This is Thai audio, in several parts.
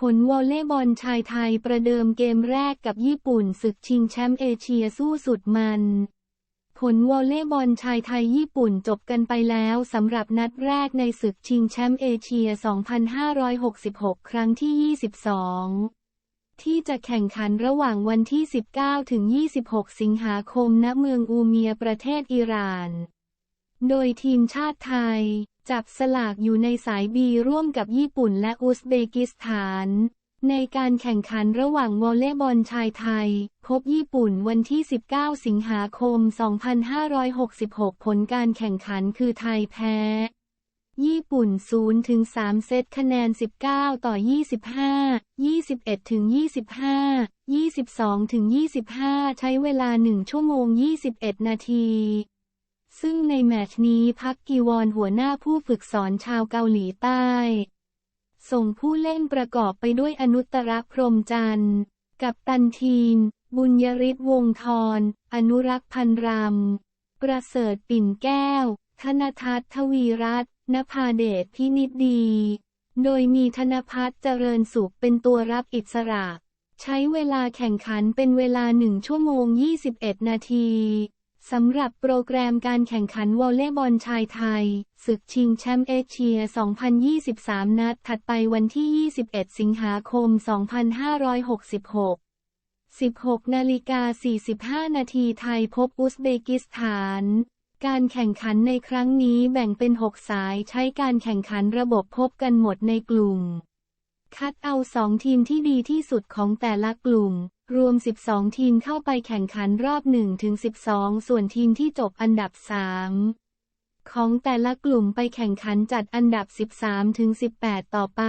ผลวอลเลย์บอลชายไทยประเดิมเกมแรกกับญี่ปุ่นศึกชิงแชมป์เอเชียสู้สุดมันผลวอลเลย์บอลชายไทยญี่ปุ่นจบกันไปแล้วสำหรับนัดแรกในศึกชิงแชมป์เอเชีย 2566 ครั้งที่ 22 ที่จะแข่งขันระหว่างวันที่ 19 ถึง 26 สิงหาคมณเมืองอูเมียประเทศอิหร่าน โดยทีมชาติไทย จับสลากอยู่ในสายบีร่วมกับญี่ปุ่นและอุซเบกิสถาน ในการแข่งขันระหว่างวอลเลย์บอลชายไทย พบญี่ปุ่นวันที่ 19 สิงหาคม 2566 ผลการแข่งขันคือไทยแพ้ ญี่ปุ่น 0 ถึง 3 เซตคะแนน 19 ต่อ 25 21 ถึง 25 22 ถึง 25 ใช้เวลา 1 ชั่วโมง 21 นาที ซึ่งในแมตช์นี้พักกีวอนหัวหน้าผู้ฝึกสอนชาวเกาหลีใต้ ส่งผู้เล่นประกอบไปด้วยอนุตรพรหมจันทร์ กับตันทีม บุญยริศวงศ์ทรอนุรักษ์พันรำ ประเสริฐปิ่นแก้ว ธนทัศน์ทวีรัตน์นภาเดชพินิจดี โดยมีธนพัฒน์เจริญสุขเป็นตัวรับอิสระ ใช้เวลาแข่งขันเป็นเวลา1ชั่วโมง 21 นาที สำหรับโปรแกรมการแข่งขันวอลเลย์บอลชายไทย ศึกชิงแชมป์เอเชีย 2023 นัดถัดไปวันที่ 21 สิงหาคม 2566 16นาฬิกา45 นาทีไทยพบอุซเบกิสถาน การแข่งขันในครั้งนี้แบ่งเป็น 6 สายใช้การแข่งขันระบบพบกันหมดในกลุ่ม คัดเอาสองทีมที่ดีที่สุดของแต่ละกลุ่ม รวม 12 ทีมเข้าไปแข่งขันรอบ 1-12 ส่วนทีมที่จบอันดับ 3 ของแต่ละกลุ่มไปแข่งขันจัดอันดับ 13-18 ต่อไป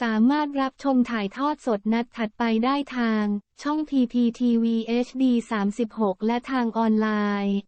สามารถรับชมถ่ายทอดสดนัดถัดไปได้ทาง ช่อง PPTV HD 36 และทางออนไลน์